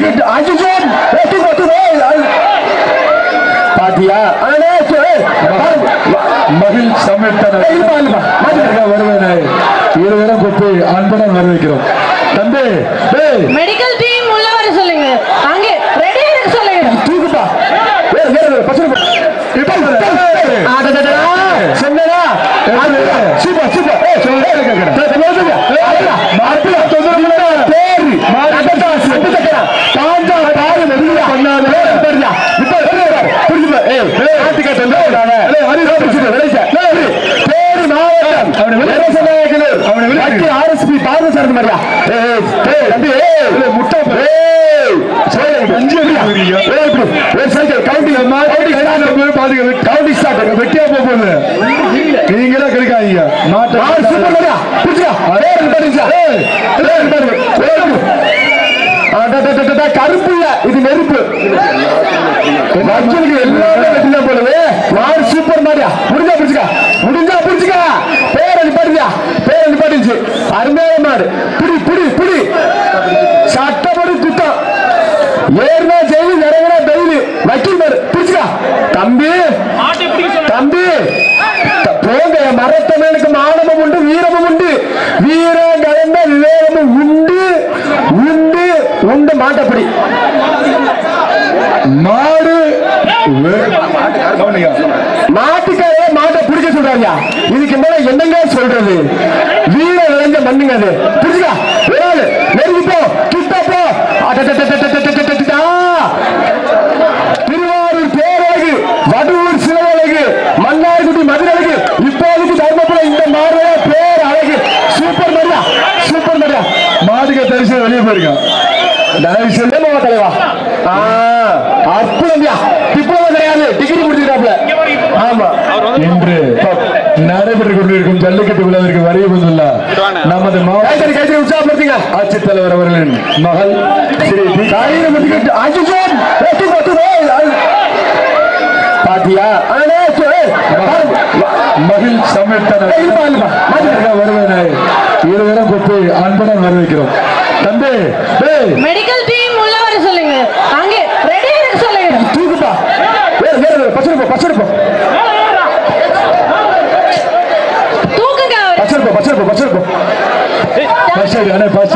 வந்துக்கிட்டு அஜிஜன் வெட்டி பத்து பாத்தியா? மகிழ் சமேத்தன. வருவனை. இருவரும் கூப்பி அன்புடன் வரவேற்கிறோம். தம்பி டேய். மெடிக்கல் டீம் உள்ள வர சொல்லுங்க. அங்கே ரெடி இருக்க சொல்லுங்க. தூக்குப்பா. வேற வேற பச்சை. இப்ப. ஆடடடா சொன்னடா சூப்பர் சூப்பர். ஏய் சொல்ல ஆர்எஸ்பி பாரத சாரதி மாதிரியா? தம்பி முட்டை வெட்டியா போகுது நீங்களே கிடைக்காதீங்க. கருப்பு இல்ல. இது நெருப்பு. எல்லாமே போலவே. சூப்பர் மாதிரியா? மாடு புடி புடி புடி. சட்டப்படி குத்தம் ஏறினா செய்தி நிறைவேறா டெய்லி வக்கீல் மாடு பிடிச்சுக்கா. தம்பி தம்பி போங்க மரத்தமனுக்கு மானமும் உண்டு வீரமும் உண்டு. வீரம் கலந்த விவேகமும் உண்டு உண்டு உண்டு மாட்டப்படி. மாடு. மாட்டுக்காரே மாட்டை பிடிக்க சொல்றாங்க இதுக்கு மேல என்னங்க சொல்றது? தண்ணுங்க அது. புரிஞ்சுக்கா ஏழு. நெருங்கி போ. கிட்ட போ. திருவாரூர் பேரழகு வடூர் சிலவழகு மன்னார்குடி மதுரழகு இப்போதைக்கு தர்மபுரம் இந்த மாறு பேர் அழகு சூப்பர் மரியா சூப்பர் மரியா மாதுக தரிசனம் வெளியே போயிருக்கான் தயவு செய்து தலைவா. அற்புதம் டிப்ளமா கிடையாது. டிகிரி முடிச்சுக்கிறாப்ல ஆமா. என்று நடைபெற்றுக் கொண்டிருக்கும் ஜல்லிக்கட்டு விழாவிற்கு வரைய வந்துள்ள நமது மாவட்ட ஆட்சித் தலைவர் அவர்களின் மகள் பாத்தியா? மகிழ் சமர்த்தன வருவதனை இருவரும் கூப்பி அன்புடன் வரவேற்கிறோம். தம்பி மெடிக்கல் டீம் உள்ள சொல்லுங்க. அங்கே ரெடி சொல்லுங்க. தூக்குப்பா. பச்சை பச்சை அழகான பாட்டு